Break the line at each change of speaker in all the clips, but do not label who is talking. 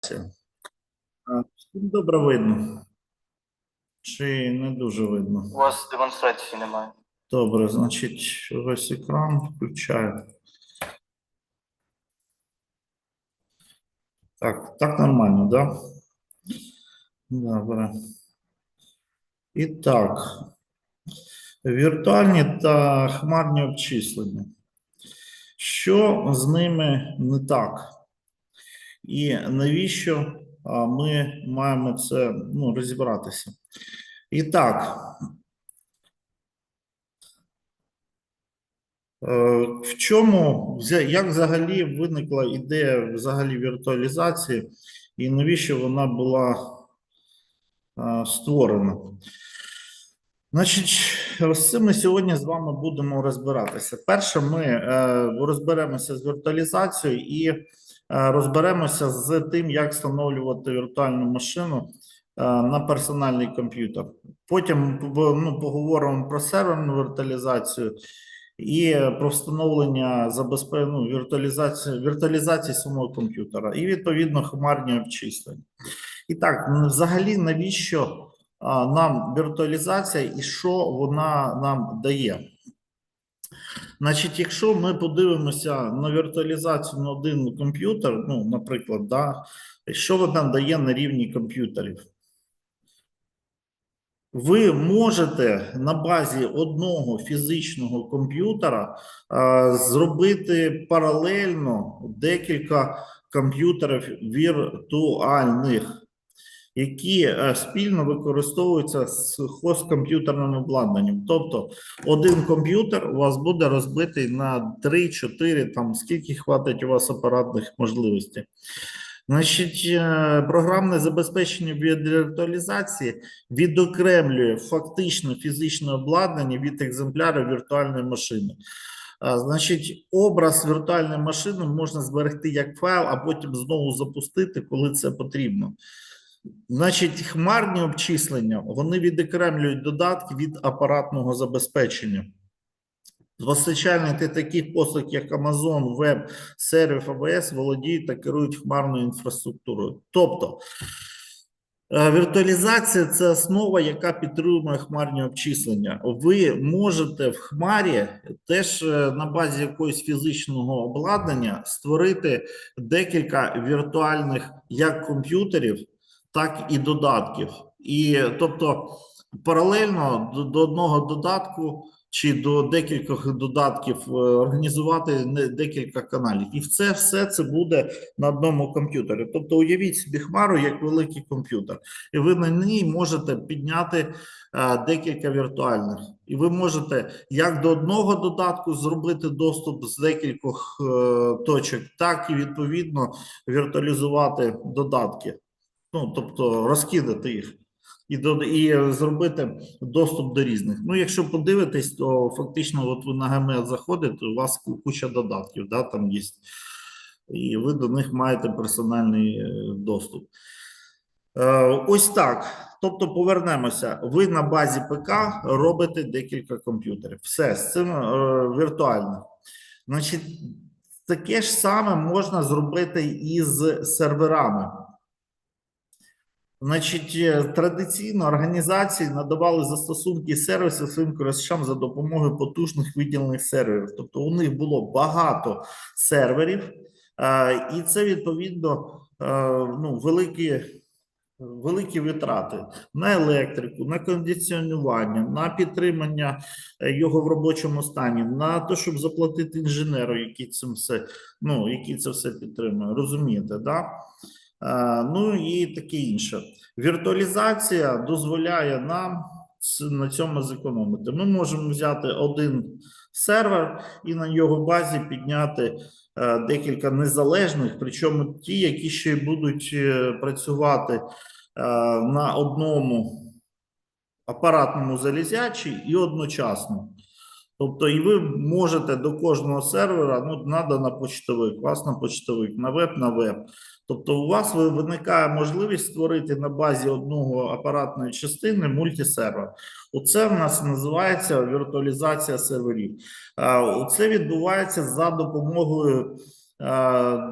Всім добре видно. Чи не дуже видно?
У вас демонстрації немає.
Добре, значить, весь екран включаю. Так, так нормально, да? Добре. І так. Віртуальні та хмарні обчислення. Що з ними не так? І навіщо ми маємо це ну, розібратися? І так, Е, В чому, як взагалі виникла ідея взагалі віртуалізації і навіщо вона була створена? Значить, з цим ми сьогодні з вами будемо розбиратися. Перше, ми е, розберемося з віртуалізацією і розберемося з тим, як встановлювати віртуальну машину е, на персональний комп'ютер. Потім ну, поговоримо про серверну віртуалізацію і про встановлення ну, віртуалізації, віртуалізації самого комп'ютера, і відповідно хмарні обчислення. І так, взагалі, навіщо нам віртуалізація і що вона нам дає? Значить, якщо ми подивимося на віртуалізацію на один комп'ютер, ну, наприклад, да, що вона дає на рівні комп'ютерів? Ви можете на базі одного фізичного комп'ютера зробити паралельно декілька комп'ютерів віртуальних, які е, спільно використовуються з хост-комп'ютерним обладнанням. Тобто один комп'ютер у вас буде розбитий на 3-4, там скільки хватить у вас апаратних можливостей. Значить, е, програмне забезпечення від віртуалізації відокремлює фактично фізичне обладнання від екземпляра віртуальної машини. Значить, образ віртуальної машини можна зберегти як файл, а потім знову запустити, коли це потрібно. Значить, хмарні обчислення вони відокремлюють додатки від апаратного забезпечення. Постачальники таких послуг, як Amazon Web Service AWS, володіють та керують хмарною інфраструктурою. Тобто е, віртуалізація це основа, яка підтримує хмарні обчислення. Ви можете в хмарі теж е, на базі якогось фізичного обладнання створити декілька віртуальних як комп'ютерів, так і додатків. І тобто паралельно до, до одного додатку чи до декількох додатків е, організувати декілька каналів. І це все це буде на одному комп'ютері. Тобто уявіть собі хмару як великий комп'ютер, і ви на ній можете підняти е, декілька віртуальних. І ви можете як до одного додатку зробити доступ з декількох е, точок, так і відповідно віртуалізувати додатки. Ну, тобто розкидати їх і, до, і зробити доступ до різних. Ну, якщо подивитись, то фактично, от ви на ГМЕ заходите, у вас куча додатків, да, там є, і ви до них маєте персональний е, доступ. Е, ось так. Тобто, повернемося. Ви на базі ПК робите декілька комп'ютерів. Все з цим е, віртуально. Значить, таке ж саме можна зробити і з серверами. Значить, е, традиційно організації надавали застосунки і сервіси своїм користувачам за допомогою потужних виділених серверів. Тобто у них було багато серверів, е, і це відповідно е, ну, великі, великі витрати на електрику, на кондиціонування, на підтримання його в робочому стані, на те, щоб заплатити інженеру, який цим все, ну, який це все підтримує. Розумієте, да? Е, Ну і таке інше. Віртуалізація дозволяє нам на цьому зекономити. Ми можемо взяти один сервер і на його базі підняти е, декілька незалежних, причому ті, які ще й будуть е, працювати на одному апаратному залізячі і одночасно. Тобто, і ви можете до кожного сервера, ну, надо на почтовик, вас на почтовик, на веб, на веб. Тобто, у вас виникає можливість створити на базі одного апаратної частини мультисервер. Оце в нас називається віртуалізація серверів. А, Це відбувається за допомогою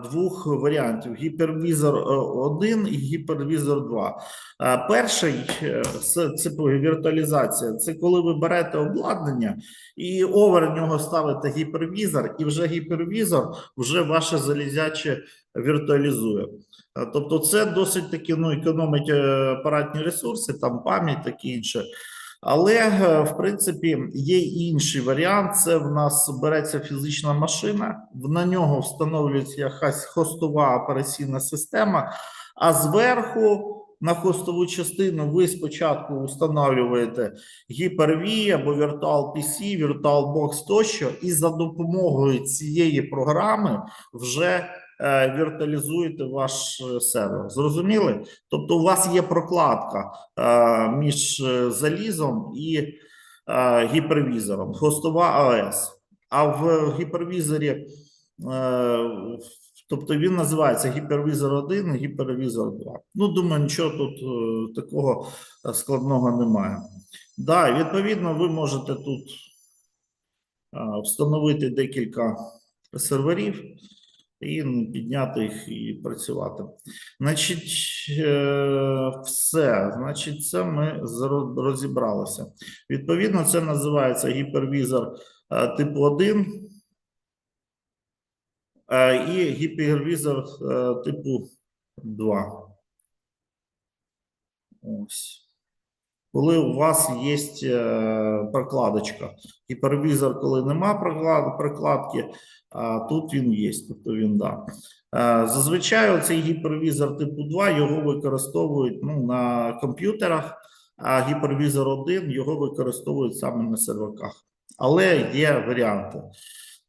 двох варіантів: гіпервізор 1 і гіпервізор 2. Е, Перший е, це, віртуалізація. Це коли ви берете обладнання і овер нього ставите гіпервізор, і вже гіпервізор вже ваше залізяче віртуалізує. Е, Тобто, це досить таки ну, економить е, апаратні ресурси, там пам'ять таке інше. Але е, в принципі є інший варіант. Це в нас береться фізична машина, на нього встановлюється якась хостова операційна система, а зверху на хостову частину ви спочатку встановлюєте Hyper-V або Virtual PC, VirtualBox тощо, і за допомогою цієї програми вже віртуалізуєте ваш е, сервер. Зрозуміли? Тобто, у вас є прокладка е, між е, залізом і е, гіпервізором, хостова АЕС. А в гіпервізорі, е, тобто він називається гіпервізор 1 і гіпервізор 2. Ну, думаю, нічого тут е, такого е, складного немає. Да, відповідно, ви можете тут е, встановити декілька серверів і підняти їх і працювати. Значить, е, все. Значить, це ми розібралися. Відповідно, це називається гіпервізор е, типу 1 е, і гіпервізор типу 2. Ось. Коли у вас є е, прокладочка. Гіпервізор, коли нема проклад- прокладки, тут він є, тобто він да. Е, Зазвичай цей гіпервізор типу 2 його використовують ну, на комп'ютерах, а гіпервізор 1 його використовують саме на серверках. Але є варіанти.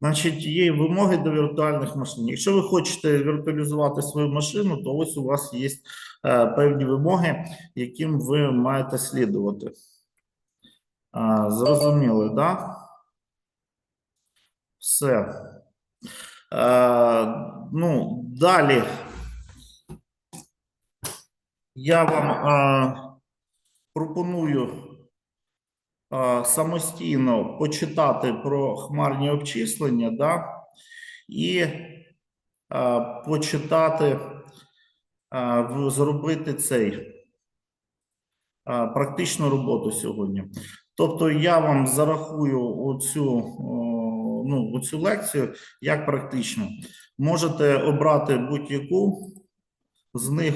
Значить, є вимоги до віртуальних машин. Якщо ви хочете віртуалізувати свою машину, то ось у вас є е, певні вимоги, яким ви маєте слідувати. А, зрозуміли, да? Все. Е, ну, далі. Я вам е, пропоную е, самостійно почитати про хмарні обчислення, да? і почитати, зробити цей практичну роботу сьогодні. Тобто я вам зарахую оцю, ну, оцю лекцію як практичну. Можете обрати будь-яку з них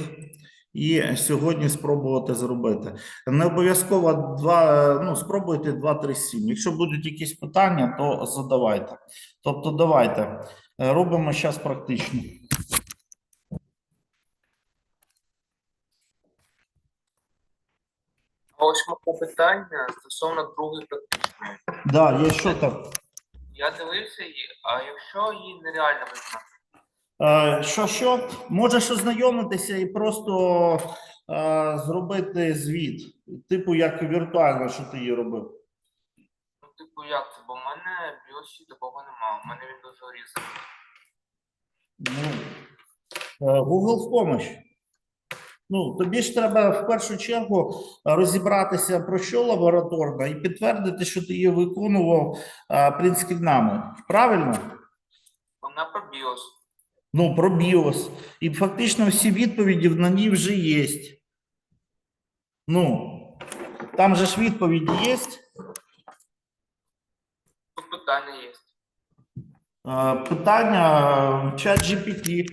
і сьогодні спробувати зробити. Не обов'язково два, ну, спробуйте 2, 3, 7. Якщо будуть якісь питання, то задавайте. Тобто, давайте е, робимо зараз практично.
Ось питання стосовно другої практичної.
Да, є що там?
Я дивився її, а якщо її нереально виконати?
Е, Що що? Можеш ознайомитися і просто е, зробити звіт, типу як віртуально, що ти її робив.
Ну, типу, як це? Бо в мене біосі такого немає. У мене він дуже різний.
Ну, е, Google в помощь. Ну, тобі ж треба в першу чергу розібратися про що лабораторна і підтвердити, що ти її виконував е, принтскрінами. Правильно?
Вона про біос.
Ну, про BIOS. І фактично всі відповіді на ній вже є. Ну, там же ж відповіді є.
Питання є.
Питання чат GPT.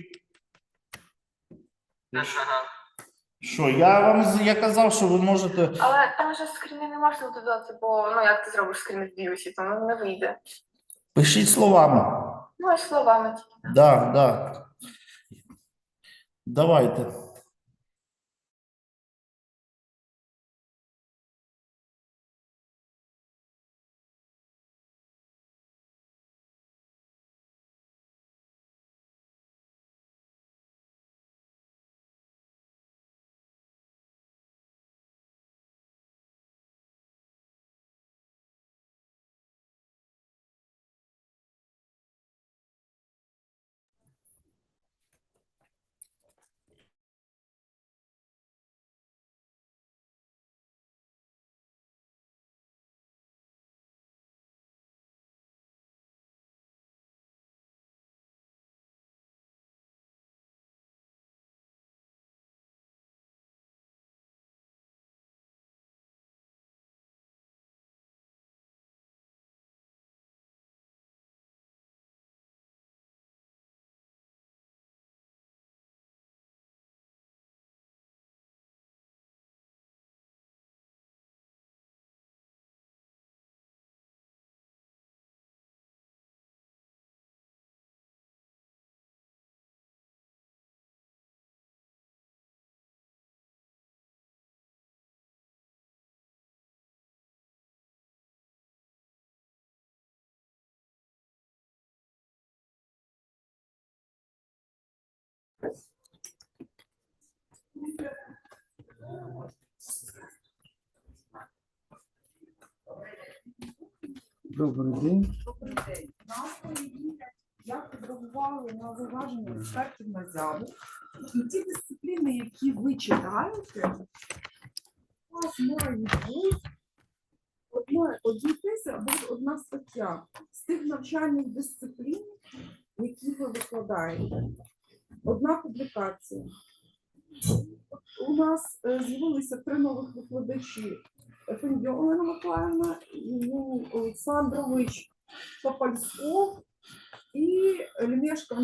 Ага.
Що, я вам я казав, що ви можете.
Але там же скріни не можна додати, бо ну як ти зробиш скрін в біосі, тому не вийде.
Пишіть словами.
Ну, словами Так,
Да, да. Давайте.
Добрий день.
Добрий день. На основі як підрахували на зауваження експертів на зяву. І ті дисципліни, які ви читаєте, у вас має бути одні тези або одна стаття з тих навчальних дисциплін, які ви викладаєте. Одна публікація. У нас е, з'явилися три нових викладачі. Фендьо Олена Миколаївна, Олександрович Попальськов і Лемешко